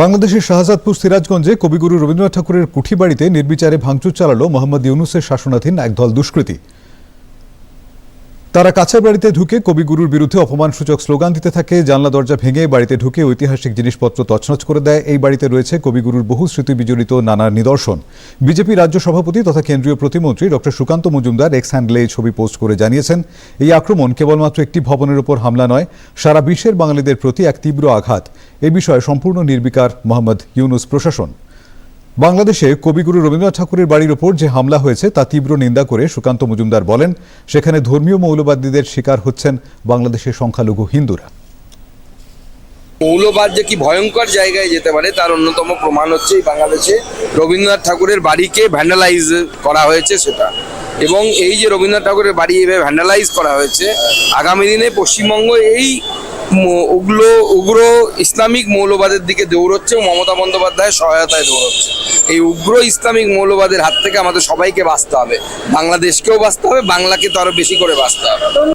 বাংলাদেশের শাহজাদপুর সিরাজগঞ্জে কবিগুরু রবীন্দ্রনাথ ঠাকুরের কুঠিবাড়িতে নির্বিচারে ভাঙচুর চালালো মোহাম্মদ ইউনুসের শাসনাধীন একদল দুষ্কৃতী। তারা কাছের বাড়িতে ঢুকে কবিগুরুর বিরুদ্ধে অপমানসূচক স্লোগান দিতে থাকে। জানলা দরজা ভেঙে বাড়িতে ঢুকে ঐতিহাসিক জিনিসপত্র তছনছ করে দেয়। এই বাড়িতে রয়েছে কবিগুরুর বহু স্মৃতি বিজড়িত নানা নিদর্শন। বিজেপি রাজ্য সভাপতি তথা কেন্দ্রীয় প্রতিমন্ত্রী ডক্টর সুকান্ত মজুমদার এক্স হ্যান্ডলে এই ছবি পোস্ট করে জানিয়েছেন, এই আক্রমণ কেবলমাত্র একটি ভবনের উপর হামলা নয়, সারা বিশ্বের বাঙালিদের প্রতি এক তীব্র আঘাত। এ বিষয়ে সম্পূর্ণ নির্বিকার মোহাম্মদ ইউনুস প্রশাসন। বাংলাদেশে কবিগুরু রবীন্দ্রনাথ ঠাকুরের বাড়ির ওপর যে হামলা হয়েছে, তা তীব্র নিন্দা করে সুকান্ত মজুমদার বলেন, সেখানে ধর্মীয় মৌলবাদীদের শিকার হচ্ছেন বাংলাদেশের সংখ্যালঘু হিন্দুরা। মৌলবাদ যে কি ভয়ঙ্কর জায়গায় যেতে পারে, তার অন্যতম প্রমাণ হচ্ছে বাংলাদেশে রবীন্দ্রনাথ ঠাকুরের বাড়িকে ভ্যান্ডালাইজ করা হয়েছে সেটা। এবং এই যে রবীন্দ্রনাথ ঠাকুরের বাড়ি এভাবে ভ্যান্ডালাইজ করা হয়েছে, আগামী দিনে পশ্চিমবঙ্গ এই উগ্র উগ্র ইসলামিক মৌলবাদের দিকে দৌড়চ্ছে মমতা বন্দ্যোপাধ্যায়ের সহায়তায় দৌড়চ্ছে। এই উগ্র ইসলামিক মৌলবাদের হাত থেকে আমাদের সবাইকে বাঁচতে হবে। বাংলাদেশকেও বাঁচতে হবে, বাংলাকে তো আরও বেশি করে বাঁচতে হবে।